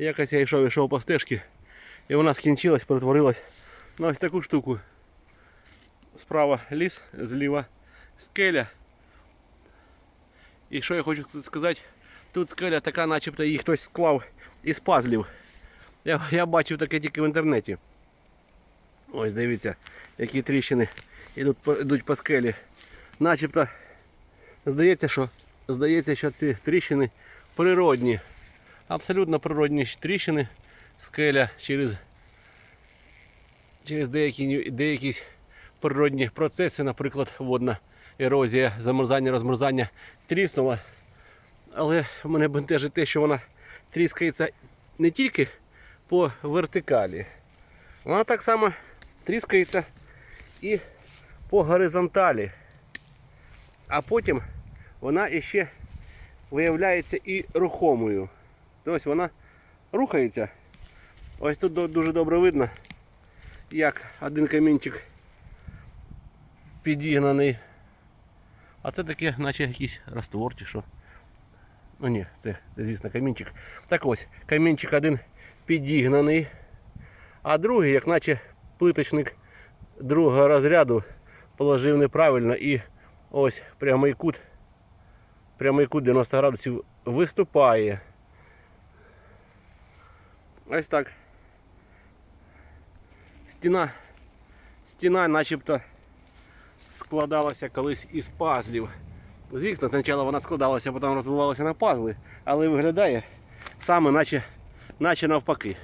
Якось я йшов, йшов по стежці, і вона скінчилась, перетворилась на ось таку штуку. Справа ліс, зліва скеля. І що я хочу сказати, тут скеля така, начебто її хтось склав із пазлів. Я, я бачив таке тільки в інтернеті. Ось дивіться, які тріщини йдуть йдуть по скелі. Начебто здається, що здається, що ці тріщини природні. Абсолютно природні тріщини скеля через, через деякі, деякі природні процеси, наприклад, водна ерозія, замерзання, розмерзання тріснула. Але мене бентежить те, що вона тріскається не тільки по вертикалі, вона так само тріскається і по горизонталі. А потім вона іще виявляється і рухомою. Тобто вона рухається. Ось тут дуже добре видно, як один камінчик підігнаний. А це таке, наче якийсь раствор чи що. Ну ні, це, це звісно камінчик. Так ось, камінчик один підігнаний, а другий, як наче плиточник другого розряду, положив неправильно і ось прямий кут, прямий кут 90 градусів виступає. Ось так. Стіна, стіна начебто складалася колись із пазлів. Звісно, спочатку вона складалася, потім розбивалася на пазли, але виглядає саме наче, наче навпаки.